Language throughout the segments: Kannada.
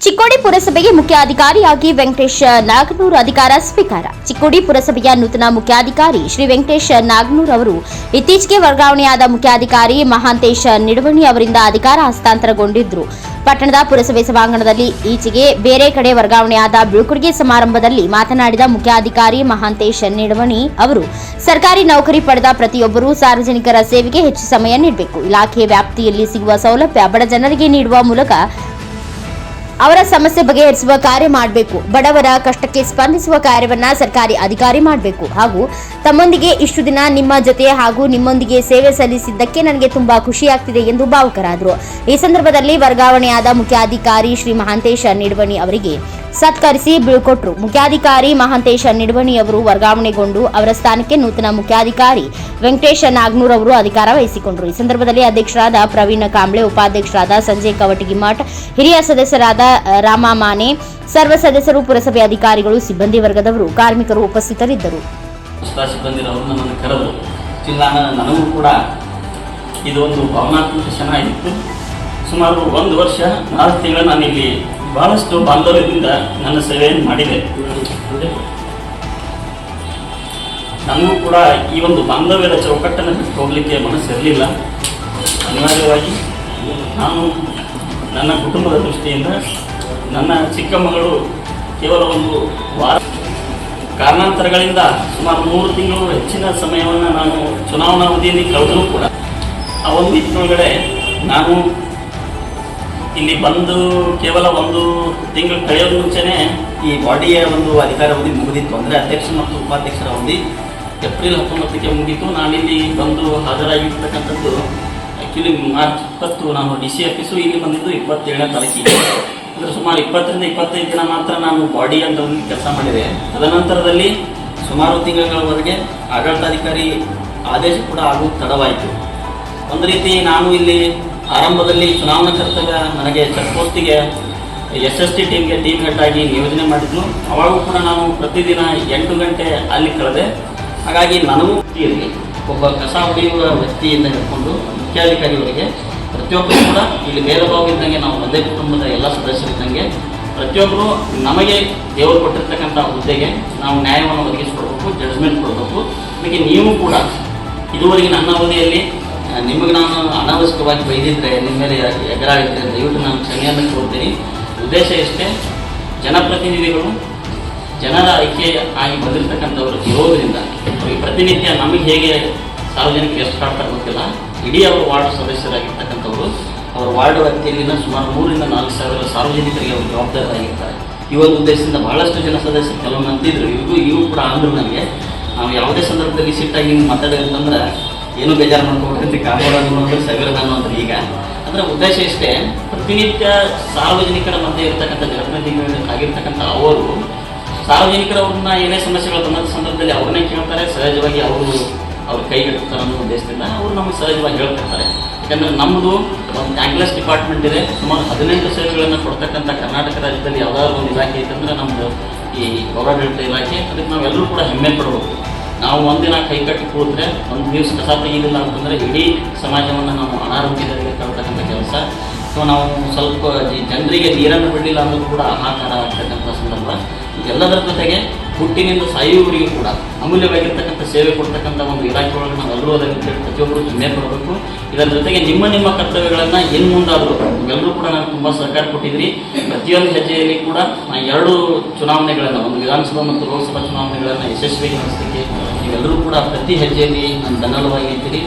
ಚಿಕ್ಕೋಡಿ ಪುರಸಭೆಗೆ ಮುಖ್ಯಾಧಿಕಾರಿಯಾಗಿ ವೆಂಕಟೇಶ್ ನಾಗನೂರ್ ಅಧಿಕಾರ ಸ್ವೀಕಾರ. ಚಿಕ್ಕೋಡಿ ಪುರಸಭೆಯ ನೂತನ ಮುಖ್ಯಾಧಿಕಾರಿ ಶ್ರೀ ವೆಂಕಟೇಶ್ ನಾಗನೂರ್ ಅವರು ಇತ್ತೀಚೆಗೆ ವರ್ಗಾವಣೆಯಾದ ಮುಖ್ಯಾಧಿಕಾರಿ ಮಹಾಂತೇಶ್ ನಿಡವಣಿ ಅವರಿಂದ ಅಧಿಕಾರ ಹಸ್ತಾಂತರಗೊಂಡಿದ್ದರು ಪಟ್ಟಣದ ಪುರಸಭೆ ಸಭಾಂಗಣದಲ್ಲಿ ಈಚೆಗೆ ಬೇರೆ ಕಡೆ ವರ್ಗಾವಣೆಯಾದ ಬೀಳ್ಕೊಡುಗೆ ಸಮಾರಂಭದಲ್ಲಿ ಮಾತನಾಡಿದ ಮುಖ್ಯಾಧಿಕಾರಿ ಮಹಾಂತೇಶ್ ನಿಡವಣಿ ಅವರು, ಸರ್ಕಾರಿ ನೌಕರಿ ಪಡೆದ ಪ್ರತಿಯೊಬ್ಬರೂ ಸಾರ್ವಜನಿಕರ ಸೇವೆಗೆ ಹೆಚ್ಚು ಸಮಯ ನೀಡಬೇಕು. ಇಲಾಖೆ ವ್ಯಾಪ್ತಿಯಲ್ಲಿ ಸಿಗುವ ಸೌಲಭ್ಯ ಬಡ ಜನರಿಗೆ ನೀಡುವ ಮೂಲಕ ಅವರ ಸಮಸ್ಯೆ ಬಗೆಹರಿಸುವ ಕಾರ್ಯ ಮಾಡಬೇಕು. ಬಡವರ ಕಷ್ಟಕ್ಕೆ ಸ್ಪಂದಿಸುವ ಕಾರ್ಯವನ್ನ ಸರ್ಕಾರಿ ಅಧಿಕಾರಿ ಮಾಡಬೇಕು. ಹಾಗೂ ತಮ್ಮೊಂದಿಗೆ ಇಷ್ಟು ದಿನ ನಿಮ್ಮ ಜೊತೆ ಹಾಗೂ ನಿಮ್ಮೊಂದಿಗೆ ಸೇವೆ ಸಲ್ಲಿಸಿದ್ದಕ್ಕೆ ನನಗೆ ತುಂಬಾ ಖುಷಿಯಾಗ್ತಿದೆ ಎಂದು ಭಾವುಕರಾದರು. ಈ ಸಂದರ್ಭದಲ್ಲಿ ವರ್ಗಾವಣೆಯಾದ ಮುಖ್ಯಾಧಿಕಾರಿ ಶ್ರೀ ಮಹಾಂತೇಶ ನಿಡವಣಿ ಅವರಿಗೆ ಸತ್ಕರಿಸಿ ಬೀಳ್ಕೊಟ್ರು. ಮುಖ್ಯಾಧಿಕಾರಿ ಮಹಾಂತೇಶ ನಿಡ್ವಣಿ ಅವರು ವರ್ಗಾವಣೆಗೊಂಡು ಅವರ ಸ್ಥಾನಕ್ಕೆ ನೂತನ ಮುಖ್ಯಾಧಿಕಾರಿ ವೆಂಕಟೇಶ ನಾಗ್ನೂರ್ ಅವರು ಅಧಿಕಾರ ವಹಿಸಿಕೊಂಡರು. ಈ ಸಂದರ್ಭದಲ್ಲಿ ಅಧ್ಯಕ್ಷರಾದ ಪ್ರವೀಣ ಕಾಂಬ್ಳೆ, ಉಪಾಧ್ಯಕ್ಷರಾದ ಸಂಜಯ್ ಕವಟಗಿಮಠ್ ಹಿರಿಯ ಸದಸ್ಯರಾದ ಅ, ರಾಮ ಮಾನೆ ಸರ್ವ ಸದಸ್ಯರು ಪುರಸಭೆ ಅಧಿಕಾರಿಗಳು ಸಿಬ್ಬಂದಿ ವರ್ಗದವರು ಕಾರ್ಮಿಕರು ಉಪಸ್ಥಿತರಿದ್ದರು. ನನಗೂ ಕೂಡ ಇದೊಂದು ಭಾವನಾತ್ಮಕ ಕ್ಷಣ ಆಗಿತ್ತು. ಸುಮಾರು ಒಂದು ವರ್ಷ ನಾಲ್ಕು ನಾನು ಇಲ್ಲಿ ಬಹಳಷ್ಟು ಬಾಂಧವ್ಯದಿಂದ ನನ್ನ ಸೇವೆಯನ್ನು ಮಾಡಿದೆ. ನನಗೂ ಕೂಡ ಈ ಒಂದು ಬಾಂಧವ್ಯದ ಚೌಕಟ್ಟನ್ನು ಬಿಟ್ಟು ಹೋಗಲಿಕ್ಕೆ ಮನಸ್ಸಿರಲಿಲ್ಲ ಅನಿವಾರ್ಯವಾಗಿ ನಾನು ನನ್ನ ಕುಟುಂಬದ ದೃಷ್ಟಿಯಿಂದ ನನ್ನ ಚಿಕ್ಕ ಮಗಳು ಕೇವಲ ಒಂದು ವಾರ ಕಾರಣಾಂತರಗಳಿಂದ ಸುಮಾರು ಮೂರು ತಿಂಗಳು ಹೆಚ್ಚಿನ ಸಮಯವನ್ನು ನಾನು ಚುನಾವಣಾ ಅವಧಿಯಲ್ಲಿ ಕಳೆದರೂ ಕೂಡ ಆ ಒಂದು ತಿಂಗಳೊಳಗಡೆ ನಾನು ಇಲ್ಲಿ ಬಂದು ಕೇವಲ ಒಂದು ತಿಂಗಳು ಕಳೆಯೋದು ಮುಂಚೆನೇ ಈ ಬಾಡಿಯ ಒಂದು ಅಧಿಕಾರ ಅವಧಿ ಮುಗಿದಿತ್ತು. ಅಂದರೆ ಅಧ್ಯಕ್ಷ ಮತ್ತು ಉಪಾಧ್ಯಕ್ಷರ ಅವಧಿ ಏಪ್ರಿಲ್ ಹತ್ತೊಂಬತ್ತಕ್ಕೆ ಮುಗಿತು. ನಾನಿಲ್ಲಿ ಬಂದು ಹಾಜರಾಗಿರ್ತಕ್ಕಂಥದ್ದು ಆ್ಯಕ್ಚುಲಿ ಮಾರ್ಚ್ ಇಪ್ಪತ್ತು ನಾನು ಡಿ ಸಿ ಆಫೀಸು, ಇಲ್ಲಿ ಬಂದಿದ್ದು ಇಪ್ಪತ್ತೇಳನೇ ತಾರೀಕಿಗೆ. ಅಂದರೆ ಸುಮಾರು ಇಪ್ಪತ್ತರಿಂದ ಇಪ್ಪತ್ತೈದು ದಿನ ಮಾತ್ರ ನಾನು ಬಾಡಿ ಅಂತ ಒಂದು ಕೆಲಸ ಮಾಡಿದೆ. ತದನಂತರದಲ್ಲಿ ಸುಮಾರು ತಿಂಗಳವರೆಗೆ ಆಡಳಿತಾಧಿಕಾರಿ ಆದೇಶ ಕೂಡ ಆಗುವುದು ತಡವಾಯಿತು. ಒಂದು ರೀತಿ ನಾನು ಇಲ್ಲಿ ಆರಂಭದಲ್ಲಿ ಚುನಾವಣಾ ಕರ್ತವ್ಯ ನನಗೆ ಚೆಕ್ ಪೋಸ್ಟಿಗೆ ಎಸ್ ಎಸ್ ಟಿ ಟೀಮ್ಗೆ ಟೀಮ್ ಹೆಡ್ ಆಗಿ ನಿಯೋಜನೆ ಮಾಡಿದ್ನು ಅವಾಗೂ ಕೂಡ ನಾನು ಪ್ರತಿದಿನ ಎಂಟು ಗಂಟೆ ಅಲ್ಲಿ ಕಳೆದೆ. ಹಾಗಾಗಿ ನನಗೂ ಇರಲಿ ಒಬ್ಬ ಕಸ ಹೊಡೆಯುವ ವ್ಯಕ್ತಿಯಿಂದ ಹಿಡ್ಕೊಂಡು ಮುಖ್ಯಾಧಿಕಾರಿಗಳಿಗೆ ಪ್ರತಿಯೊಬ್ಬರು ಕೂಡ ಇಲ್ಲಿ ಬೇರೆ ಭಾವ ಇದ್ದಂಗೆ ನಾವು ಒಂದೇ ಕುಟುಂಬದ ಎಲ್ಲ ಸದಸ್ಯರಿದ್ದಂಗೆ ಪ್ರತಿಯೊಬ್ಬರು ನಮಗೆ ದೇವರು ಕೊಟ್ಟಿರ್ತಕ್ಕಂಥ ಹುದ್ದೆಗೆ ನಾವು ನ್ಯಾಯವನ್ನು ಒದಗಿಸ್ಕೊಡ್ಬೇಕು ಜಡ್ಜ್ಮೆಂಟ್ ಕೊಡಬೇಕು. ಅದಕ್ಕೆ ನೀವು ಕೂಡ ಇದುವರೆಗೆ ನನ್ನ ಅವಧಿಯಲ್ಲಿ ನಿಮಗೆ ನಾನು ಅನಾವಶ್ಯಕವಾಗಿ ಬೈದಿದ್ರೆ, ನಿಮ್ಮ ಮೇಲೆ ಎಗರಾಗಿದ್ದರೆ ದಯವಿಟ್ಟು ನಾನು ಕ್ಷಮೆಯನ್ನು ಕೋರ್ತೀನಿ. ಉದ್ದೇಶ ಇಷ್ಟೇ ಜನಪ್ರತಿನಿಧಿಗಳು ಜನರ ಆಯ್ಕೆ ಆಗಿ ಬಂದಿರತಕ್ಕಂಥವರು ಇರೋದ್ರಿಂದ ಅವ್ರಿಗೆ ಪ್ರತಿನಿತ್ಯ ನಮಗೆ ಹೇಗೆ ಸಾರ್ವಜನಿಕ ಎಷ್ಟು ಕಾಡ್ತಾರೆ ಗೊತ್ತಿಲ್ಲ. ಇಡೀ ಅವರು ವಾರ್ಡ್ ಸದಸ್ಯರಾಗಿರ್ತಕ್ಕಂಥವ್ರು. ಅವರ ವಾರ್ಡ್ ವ್ಯಾಪ್ತಿಯಲ್ಲಿನ ಸುಮಾರು ಮೂರಿಂದ ನಾಲ್ಕು ಸಾವಿರ ಸಾರ್ವಜನಿಕರಿಗೆ ಅವರು ಜವಾಬ್ದಾರರಾಗಿರ್ತಾರೆ ಈ ಒಂದು ಉದ್ದೇಶದಿಂದ ಬಹಳಷ್ಟು ಜನ ಸದಸ್ಯರು ಕೆಲವೊಮ್ಮೆ ಅಂತಿದ್ರು ಇವ್ರಿಗೂ ಇವು ಕೂಡ ಅಂದರು ನನಗೆ ನಾವು ಯಾವುದೇ ಸಂದರ್ಭದಲ್ಲಿ ಸಿಟ್ಟಾಗಿ ಹಿಂಗೆ ಮಾತಾಡೋದಂದ್ರೆ ಏನು ಬೇಜಾರು ಮಾಡ್ಕೊಬೇಕಂತ ಕಾಮೋಡ ಅನ್ನೋದು ಸಗರದ ಅನ್ನೋದು ಈಗ. ಅದರ ಉದ್ದೇಶ ಇಷ್ಟೇ, ಪ್ರತಿನಿತ್ಯ ಸಾರ್ವಜನಿಕರ ಮಧ್ಯೆ ಇರ್ತಕ್ಕಂಥ ಜನಪ್ರತಿನಿಧಿಗಳು ಆಗಿರ್ತಕ್ಕಂಥ ಅವರು ಸಾರ್ವಜನಿಕರವ್ರನ್ನ ಏನೇ ಸಮಸ್ಯೆಗಳು ಬಂದ ಸಂದರ್ಭದಲ್ಲಿ ಅವ್ರನ್ನೇ ಕೇಳ್ತಾರೆ, ಸಹಜವಾಗಿ ಅವರು ಅವ್ರ ಕೈ ಅನ್ನೋ ಉದ್ದೇಶದಿಂದ ಅವರು ನಮಗೆ ಸಹಜವಾಗಿ ಹೇಳ್ತಿರ್ತಾರೆ ಯಾಕಂದರೆ ನಮ್ಮದು ಒಂದು ಟ್ಯಾಂಕ್ಲೆಸ್ ಡಿಪಾರ್ಟ್ಮೆಂಟ್ ಇದೆ, ಸುಮಾರು ಹದಿನೈದು ಸೇವೆಗಳನ್ನು ಕೊಡ್ತಕ್ಕಂಥ ಕರ್ನಾಟಕ ರಾಜ್ಯದಲ್ಲಿ ಯಾವುದಾದ್ರು ಒಂದು ಇಲಾಖೆ ಐತಂದ್ರೆ ನಮ್ಮದು ಈ ಪೌರಾಡಳಿತ ಇಲಾಖೆ, ಅದಕ್ಕೆ ನಾವೆಲ್ಲರೂ ಕೂಡ ಹೆಮ್ಮೆ ಪಡಬೇಕು ನಾವು ಒಂದಿನ ಕೈ ಕಟ್ಟಿ ಕೂತ್ರೆ, ಒಂದು ದಿವಸ ಕಸ ತೆಗೀಲಿಲ್ಲ ಅಂತಂದರೆ ಇಡೀ ಸಮಾಜವನ್ನು ನಾವು ಅನಾರೋಗ್ಯದಲ್ಲಿ ತಳ್ತಕ್ಕಂಥ ಕೆಲಸ. ಸೊ ನಾವು ಸ್ವಲ್ಪ ಜನರಿಗೆ ನೀರನ್ನು ಬಿಡಲಿಲ್ಲ ಅನ್ನೋದು ಕೂಡ ಹಾಹಾಕಾರ ಆಗ್ತಕ್ಕಂಥ ಸಂದರ್ಭ. ಎಲ್ಲದರ ಜೊತೆಗೆ ಹುಟ್ಟಿನಿಂದ ಸಾಯುವವರಿಗೂ ಕೂಡ ಅಮೂಲ್ಯವಾಗಿರ್ತಕ್ಕಂಥ ಸೇವೆ ಕೊಡ್ತಕ್ಕಂಥ ಒಂದು ಇಲಾಖೆ ಒಳಗೆ ನಾವೆಲ್ಲರೂ ಅದನ್ನು ಪ್ರತಿಯೊಬ್ಬರು ಹೆಮ್ಮೆ ಪಡಬೇಕು. ಇದರ ಜೊತೆಗೆ ನಿಮ್ಮ ನಿಮ್ಮ ಕರ್ತವ್ಯಗಳನ್ನು ಇನ್ನು ಮುಂದಾದರೂ ನೀವೆಲ್ಲರೂ ಕೂಡ ನಾನು ತುಂಬ ಸಹಕಾರ ಕೊಟ್ಟಿದ್ರಿ ಪ್ರತಿಯೊಂದು ಹೆಜ್ಜೆಯಲ್ಲಿ ಕೂಡ ಎರಡು ಚುನಾವಣೆಗಳನ್ನು, ಒಂದು ವಿಧಾನಸಭಾ ಮತ್ತು ಲೋಕಸಭಾ ಚುನಾವಣೆಗಳನ್ನು ಯಶಸ್ವಿಯಾಗಿ ನಡೆಸಲಿಕ್ಕೆ ನೀವೆಲ್ಲರೂ ಕೂಡ ಪ್ರತಿ ಹೆಜ್ಜೆಯಲ್ಲಿ ನಾನು ಬೆನ್ನಲವಾಗಿ ಇದ್ದೀರಿ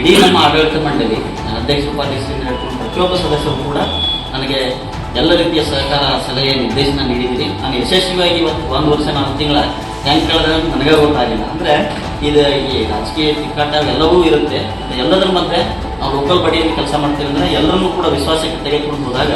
ಇಡೀ ನಮ್ಮ ಆಡಳಿತ ಮಂಡಳಿ ಅಧ್ಯಕ್ಷ ಉಪಾಧ್ಯಕ್ಷರಿಂದ ಹೇಳ್ಕೊಂಡು ಪ್ರತಿಯೊಬ್ಬ ಸದಸ್ಯರು ಕೂಡ ನನಗೆ ಎಲ್ಲ ರೀತಿಯ ಸಹಕಾರ ಸಲಹೆ ನಿರ್ದೇಶನ ನೀಡಿದ್ದೀರಿ ನಾನು ಯಶಸ್ವಿಯಾಗಿ ಇವತ್ತು ಒಂದು ವರ್ಷ, ನಾಲ್ಕು ತಿಂಗಳ ಹೆಂಗೆ ಕಳೆದ ನನಗೆ ಗೊತ್ತಾಗಿಲ್ಲ. ಅಂದರೆ ಇದು ಈ ರಾಜಕೀಯ ತಿಕ್ಕಾಟ ಎಲ್ಲವೂ ಇರುತ್ತೆ. ಎಲ್ಲದರ ಮಧ್ಯೆ ನಾವು ಲೋಕಲ್ ಬಡಿಯಲ್ಲಿ ಕೆಲಸ ಮಾಡ್ತೀವಿ ಅಂದರೆ ಎಲ್ಲರನ್ನೂ ಕೂಡ ವಿಶ್ವಾಸಕ್ಕೆ ತೆಗೆದುಕೊಂಡು ಹೋದಾಗ